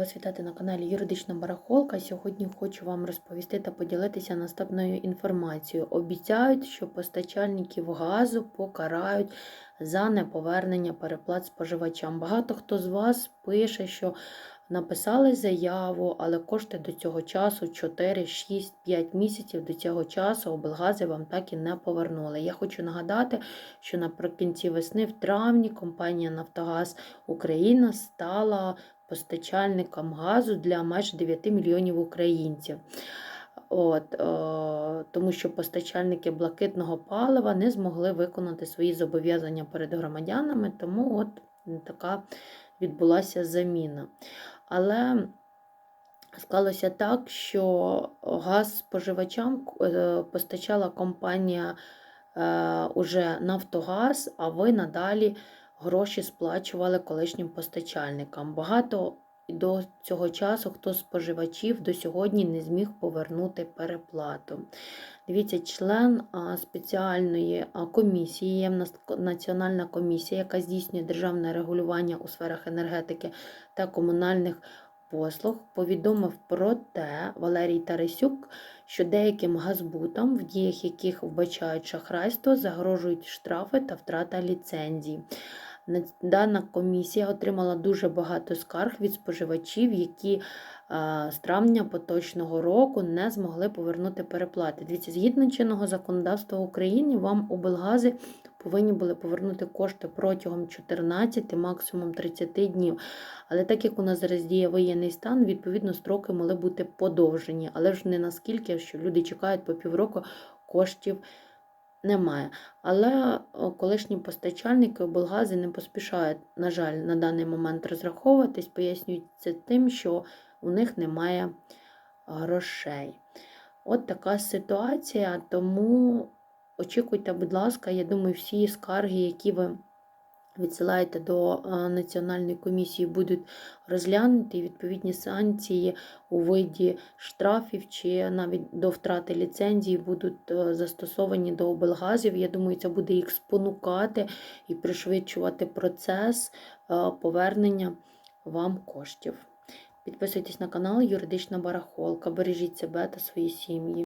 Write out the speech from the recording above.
Вас вітати на каналі Юридична Барахолка. Сьогодні хочу вам розповісти та поділитися наступною інформацією. Обіцяють, що постачальників газу покарають за неповернення переплат споживачам. Багато хто з вас пише, що написали заяву, але кошти до цього часу 4, 6, 5 місяців до цього часу облгази вам так і не повернули. Я хочу нагадати, що наприкінці весни, в травні, компанія Нафтогаз Україна стала постачальником газу для майже 9 мільйонів українців. От, е, Тому що постачальники блакитного палива не змогли виконати свої зобов'язання перед громадянами, тому от така відбулася заміна. Але склалося так, що газ споживачам е, постачала компанія е, уже Нафтогаз, а ви надалі гроші сплачували колишнім постачальникам. Багато до цього часу хто з споживачів до сьогодні не зміг повернути переплату. Дивіться, член спеціальної комісії, є національна комісія, яка здійснює державне регулювання у сферах енергетики та комунальних послуг, повідомив про те Валерій Тарасюк, що деяким газбутам, в діях яких вбачають шахрайство, загрожують штрафи та втрата ліцензій. Дана комісія отримала дуже багато скарг від споживачів, які з травня поточного року не змогли повернути переплати. Дивіться, згідно чинного законодавства України, вам облгази повинні були повернути кошти протягом 14, максимум 30 днів. Але так як у нас зараз діє воєнний стан, відповідно, строки мали бути подовжені. Але ж не наскільки, що люди чекають по півроку коштів немає. Але колишні постачальники облгази не поспішають, на жаль, на даний момент розраховуватись, пояснюють це тим, що у них немає грошей. От така ситуація, тому очікуйте, будь ласка, я думаю, всі скарги, які ви відсилаєте до Національної комісії, будуть розглянуті відповідні санкції у виді штрафів чи навіть до втрати ліцензії будуть е, застосовані до облгазів. Я думаю, це буде їх спонукати і пришвидшувати процес е, повернення вам коштів. Підписуйтесь на канал Юридична Барахолка, бережіть себе та свої сім'ї.